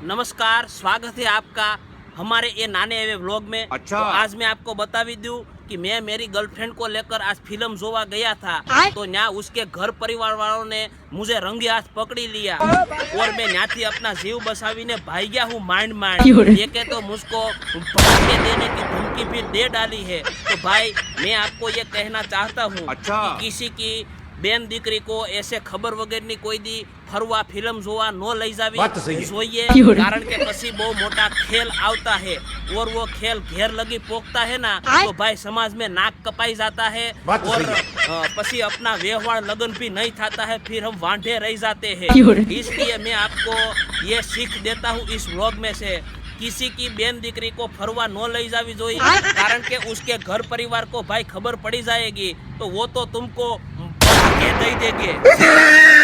नमस्कार स्वागत है आपका हमारे ये नाने हुए व्लॉग में। अच्छा। तो आज मैं आपको बता भी दूँ कि मैं मेरी गर्लफ्रेंड को लेकर आज फ़िल्म जोवा गया था। तो यहाँ उसके घर परिवार वालों ने मुझे रंगे हाथ पकड़ी लिया। और मैं यहाँ थी अपना जीव बसावी ने भाई गया हूँ माइंड माइंड ये के तो मुझको भड़के देने की धमकी भी दे डाली है तो भाई मैं आपको ये कहना चाहता हूँ अच्छा। कि किसी की બેન દીકરી કો એસે ખબર વગરની કોઈ દી ફરવા ફિલ્મ જોવા ન લઈ જાવી વાત તો સહી હે. જોઈએ કારણ કે પછી બહુ મોટા ખેલ આવતા है और वो खेल घेर लगी पोकता है ना तो भाई समाज में नाक कपाई जाता है बात तो और सही अ, પછી अपना व्यवहार लगन भी नहीं थाता है फिर हम वांढे रह जाते हैं इसलिए मैं आपको ये सीख देता हूँ इस व्लॉग में से किसी की बेन दीकरी को फरवा न लई जावी જોઈએ કારણ કે उसके घर परिवार को भाई खबर पड़ी जाएगी तो वो तो तुमको के दई देंगे